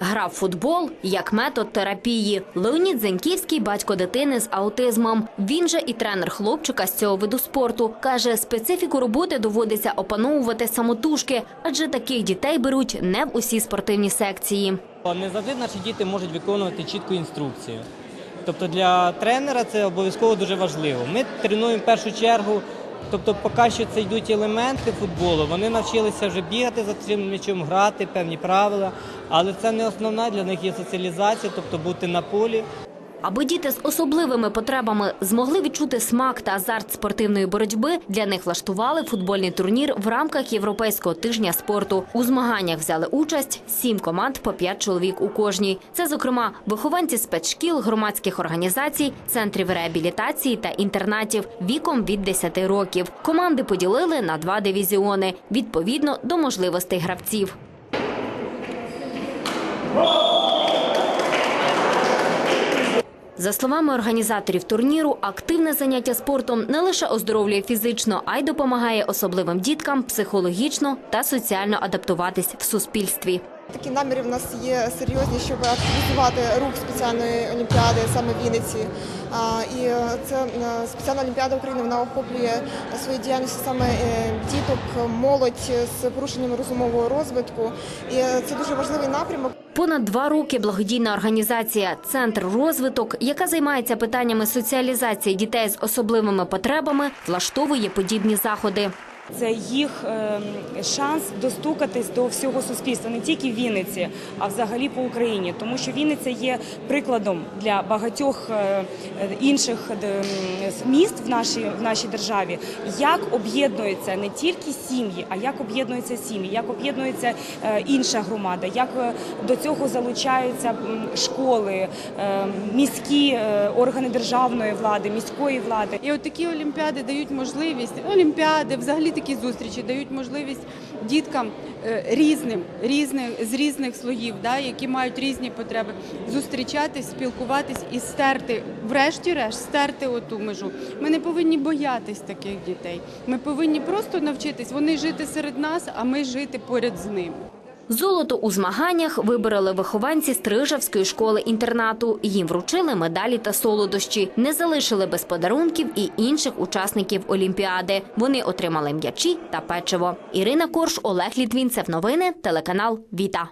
Грав футбол як метод терапії. Леонід Зеньківський – батько дитини з аутизмом. Він же і тренер хлопчика з цього виду спорту. Каже, специфіку роботи доводиться опановувати самотужки, адже таких дітей беруть не в усі спортивні секції. Не завжди наші діти можуть виконувати чітку інструкцію. Тобто для тренера це обов'язково дуже важливо. Ми тренуємо першу чергу, тобто поки що це йдуть елементи футболу, вони навчилися вже бігати за цим м'ячем, грати, певні правила, але це не основна, для них є соціалізація, тобто бути на полі. Аби діти з особливими потребами змогли відчути смак та азарт спортивної боротьби, для них влаштували футбольний турнір в рамках Європейського тижня спорту. У змаганнях взяли участь сім команд по п'ять чоловік у кожній. Це, зокрема, вихованці спецшкіл, громадських організацій, центрів реабілітації та інтернатів віком від 10 років. Команди поділили на два дивізіони відповідно до можливостей гравців. За словами організаторів турніру, активне заняття спортом не лише оздоровлює фізично, а й допомагає особливим діткам психологічно та соціально адаптуватись в суспільстві. Такі наміри в нас є серйозні, щоб активізувати рух спеціальної олімпіади саме в Вінниці. І це е, спеціальна олімпіада України вона охоплює своєю діяльністю саме е, діток, молодь з порушенням розумового розвитку. І це дуже важливий напрямок. Понад два роки благодійна організація Центр розвиток, яка займається питаннями соціалізації дітей з особливими потребами, влаштовує подібні заходи. Це їх ем, шанс достукатись до всього суспільства, не тільки в Вінниці, а взагалі по Україні, тому що Вінниця є прикладом для багатьох е, інших е, міст в нашій в нашій державі, як об'єднуються не тільки сім'ї, а як об'єднуються сім'ї, як об'єднується е, інша громада, як до цього залучаються школи, міські органи державної влади, міської влади. І от такі олімпіади дають можливість, олімпіади, взагалі такі зустрічі дають можливість діткам е, різним, різних з різних слоїв, да, які мають різні потреби, зустрічатись, спілкуватись і стерти, врешті-решт, стерти оту межу. Ми не повинні боятись таких дітей. Ми повинні просто навчитись вони жити серед нас, а ми жити поряд з ними. Золото у змаганнях вибороли вихованці Стрижавської школи-інтернату. Їм вручили медалі та солодощі. Не залишили без подарунків і інших учасників Олімпіади. Вони отримали м'ячі та печиво. Ірина Корш, Олег Літвінцев. Новини, телеканал Віта.